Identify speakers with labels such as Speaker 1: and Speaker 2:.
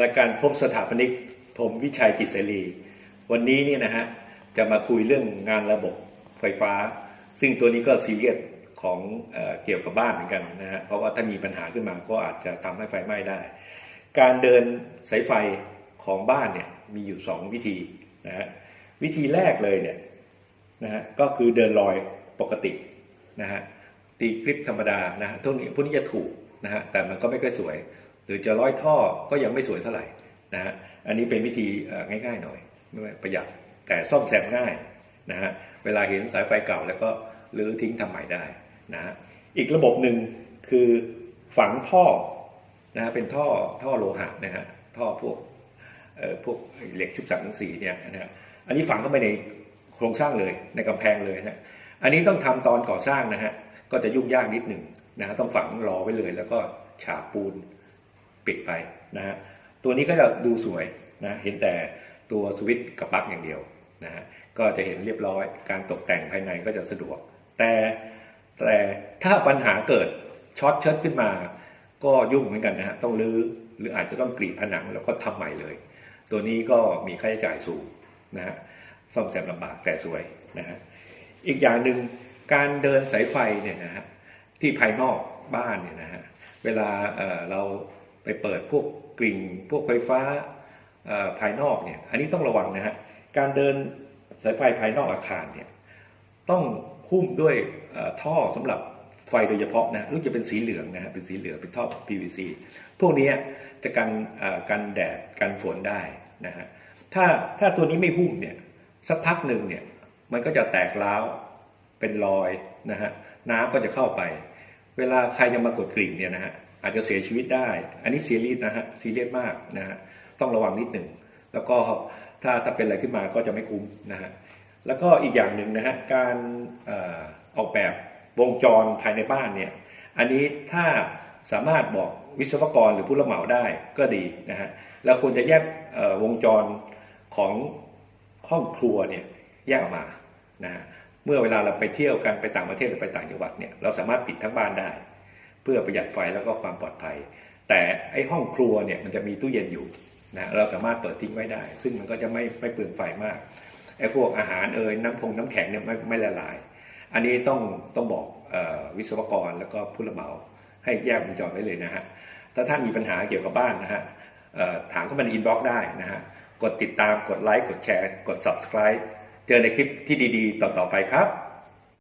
Speaker 1: รายการพบสถาปนิกผมวิชัยจิตเสรี วันนี้เนี่ยนะฮะจะมาคุยเรื่องงานระบบไฟฟ้า ซึ่งตัวนี้ก็ซีเรียสของเออเกี่ยวกับบ้านเหมือนกันนะฮะเพราะว่าถ้ามีปัญหาขึ้นมาก็อาจจะทำให้ไฟไหม้ได้ การเดินสายไฟของบ้านเนี่ยมีอยู่สองวิธีนะฮะวิธีแรกเลยเนี่ยนะฮะก็คือเดินลอยปกตินะฮะตีคลิปธรรมดานะฮะพวกนี้พวกนี้จะถูกนะฮะแต่มันก็ไม่ค่อยสวย หรือจะร้อยท่อก็ยังไม่สวยเท่าไหร่นะฮะอันนี้เป็นวิธีง่ายๆหน่อยไม่ว่ประหยัดแต่ซ่อมแซมง่ายนะฮะเวลาเห็นสายไฟเก่าแล้วก็รื้อทิ้งทำใหม่ได้นะฮะอีกระบบหนึ่งคือฝังท่อนะฮะเป็นท่อท่อโลหะนะฮะท่อพวกเอ่อพวกเหล็กชุบสังกะสีเนี่ยนะฮะอันนี้ฝังเข้าไปในโครงสร้างเลยในกำแพงเลยนะฮะอันนี้ต้องทำตอนก่อสร้างนะฮะก็จะยุ่งยากนิดหนึ่งนะฮะต้องฝังรอไว้เลย แล้วก็ฉาบปูน ปิดไปนะฮะตัวนี้ก็จะดูสวยนะเห็นแต่ตัวสวิตช์กับปลั๊กอย่างเดียวนะฮะก็จะเห็นเรียบร้อยการตกแต่งภายในก็จะสะดวก แต่แต่ถ้าปัญหาเกิดช็อตเชิดขึ้นมา ก็ยุ่งเหมือนกันนะฮะต้องรื้อหรืออาจจะต้องกรีดผนังแล้วก็ทำใหม่เลย ตัวนี้ก็มีค่าใช้จ่ายสูงนะฮะซ่อมแซมลำบากแต่สวยนะฮะอีกอย่างหนึ่งการเดินสายไฟเนี่ยนะฮะที่ภายนอกบ้านเนี่ยนะฮะเวลาเอ่อเรา ไปเปิดพวกกริ่งพวกไฟฟ้าภายนอกเนี่ยอันนี้ต้องระวังนะฮะการเดินสายไฟภายนอกอาคารเนี่ยต้องหุ้มด้วยท่อสำหรับไฟโดยเฉพาะนะรู้จะเป็นสีเหลืองนะฮะเป็นสีเหลืองเป็นท่อ PVC พวกนี้จะกันกันแดดกันฝนได้นะฮะถ้าถ้าตัวนี้ไม่หุ้มเนี่ยสักพักหนึ่งเนี่ยมันก็จะแตกร้าวเป็นรอยนะฮะน้ำก็จะเข้าไป เวลาใครจะมากดกริ่งเนี่ยนะฮะ อาจจะเสียชีวิตได้ อันนี้ซีเรียสนะฮะซีเรียสมากนะฮะต้องระวังนิดหนึ่ง แล้วก็ถ้าถ้าเป็นอะไรขึ้นมาก็จะไม่คุ้มนะฮะแล้วก็อีกอย่างหนึ่งนะฮะการออกแบบวงจรภายในบ้านเนี่ยอันนี้ถ้าสามารถบอกวิศวกรหรือผู้รับเหมาได้ก็ดีนะฮะแล้วควรจะแยกวงจรของห้องครัวเนี่ยแยกออกมานะฮะเมื่อเวลาเราไปเที่ยวกันไปต่างประเทศหรือไปต่างจังหวัดเนี่ยเราสามารถปิดทั้งบ้านได้ เพื่อประหยัดไฟแล้วก็ความปลอดภัย แต่ไอ้ห้องครัวเนี่ยมันจะมีตู้เย็นอยู่นะเราสามารถเปิดทิ้งไว้ได้ ซึ่งมันก็จะไม่ไม่เปลืองไฟมากไอ้พวกอาหารเอ่ยน้ำพงน้ำแข็งเนี่ยไม่ไม่ละลาย อันนี้ต้องต้องบอกออวิศวกรแล้วก็ผู้รับเหมาให้แยกวงจรไว้เลยนะฮะถ้าท่านมีปัญหาเกี่ยวกับบ้านนะฮะถามเข้ามาในอินบ็อกซ์ได้นะฮะกดติดตามกดไลค์กดแชร์ กด subscribe เจอในคลิปที่ดีๆ ต่อๆไปครับ